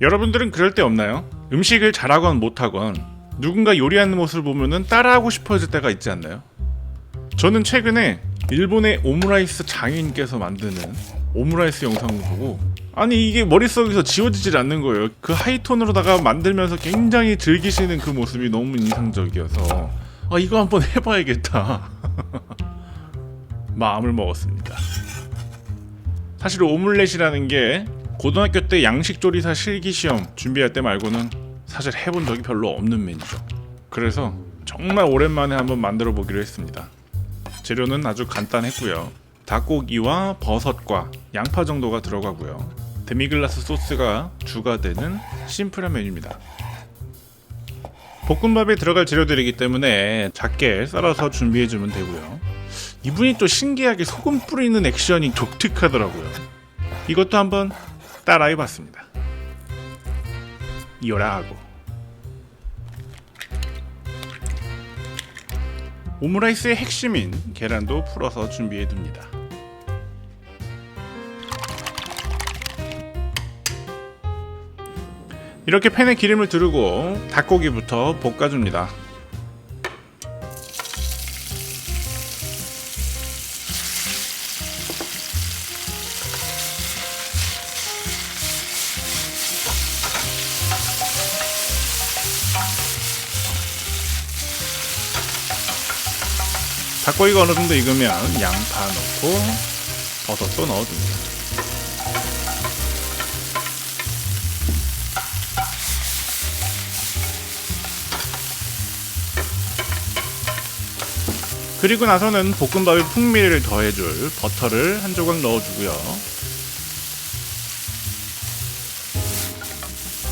여러분들은 그럴 때 없나요? 음식을 잘하건 못하건 누군가 요리하는 모습을 보면은 따라하고 싶어질 때가 있지 않나요? 저는 최근에 일본의 오므라이스 장인께서 만드는 오므라이스 영상을 보고 아니 이게 머릿속에서 지워지질 않는 거예요. 그 하이톤으로다가 만들면서 굉장히 즐기시는 그 모습이 너무 인상적이어서 아 이거 한번 해봐야겠다 마음을 먹었습니다. 사실 오믈렛이라는 게 고등학교 때 양식조리사 실기시험 준비할 때 말고는 사실 해본 적이 별로 없는 메뉴죠. 그래서 정말 오랜만에 한번 만들어 보기로 했습니다. 재료는 아주 간단했고요. 닭고기와 버섯과 양파 정도가 들어가고요. 데미글라스 소스가 주가 되는 심플한 메뉴입니다. 볶음밥에 들어갈 재료들이기 때문에 작게 썰어서 준비해주면 되고요. 이분이 또 신기하게 소금 뿌리는 액션이 독특하더라고요. 이것도 한번 따라해 봤습니다. 이어라 하고 오므라이스의 핵심인 계란도 풀어서 준비해 둡니다. 이렇게 팬에 기름을 두르고 닭고기부터 볶아줍니다. 닭고기가 어느 정도 익으면 양파 넣고 버섯도 넣어줍니다. 그리고 나서는 볶음밥에 풍미를 더해줄 버터를 한 조각 넣어주고요.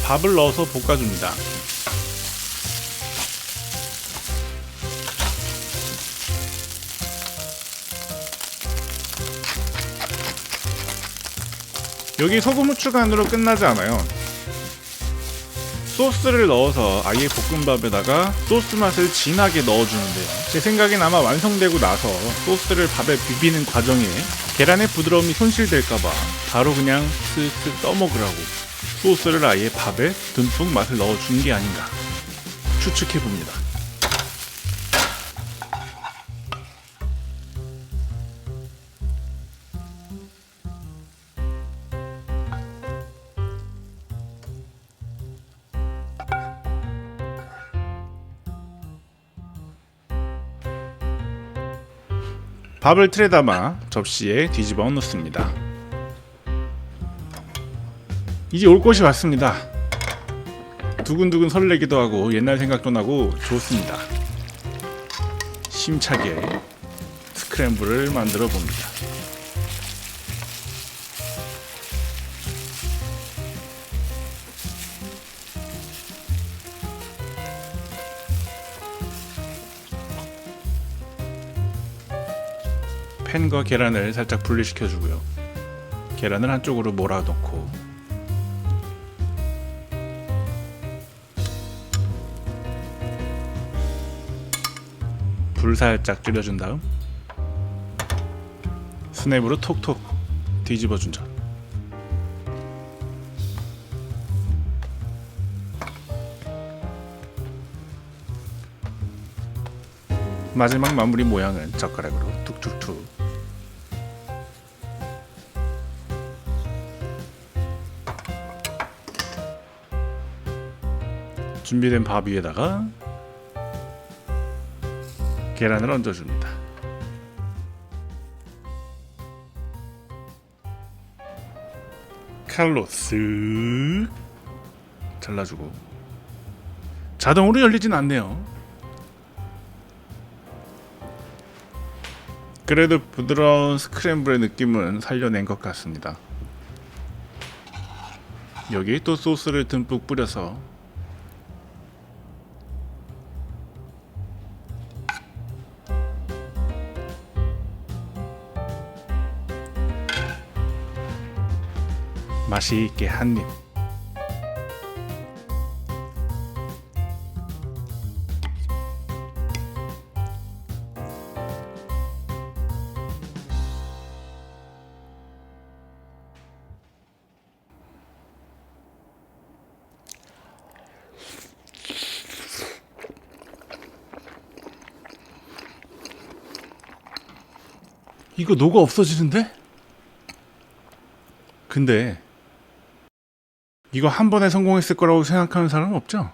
밥을 넣어서 볶아줍니다. 여기 소금 후추간으로 끝나지 않아요. 소스를 넣어서 아예 볶음밥에다가 소스 맛을 진하게 넣어주는데요. 제 생각엔 아마 완성되고 나서 소스를 밥에 비비는 과정에 계란의 부드러움이 손실될까봐 바로 그냥 쓱쓱 떠먹으라고 소스를 아예 밥에 듬뿍 맛을 넣어준 게 아닌가 추측해봅니다. 밥을 틀에 담아 접시에 뒤집어 놓습니다. 이제 올 곳이 왔습니다. 두근두근 설레기도 하고 옛날 생각도 나고 좋습니다. 심차게 스크램블을 만들어 봅니다. 팬과 계란을 살짝 분리시켜 주고요. 계란을 한쪽으로 몰아 넣고 불 살짝 줄여준 다음 스냅으로 톡톡 뒤집어 준 전. 마지막 마무리 모양은 젓가락으로 툭툭툭 준비된 밥 위에다가 계란을 얹어줍니다. 칼로 쓱 잘라주고 자동으로 열리진 않네요. 그래도 부드러운 스크램블의 느낌은 살려낸 것 같습니다. 여기 또 소스를 듬뿍 뿌려서 맛있게 한 입. 이거 녹아 없어지는데? 근데 이거 한 번에 성공했을 거라고 생각하는 사람은 없죠?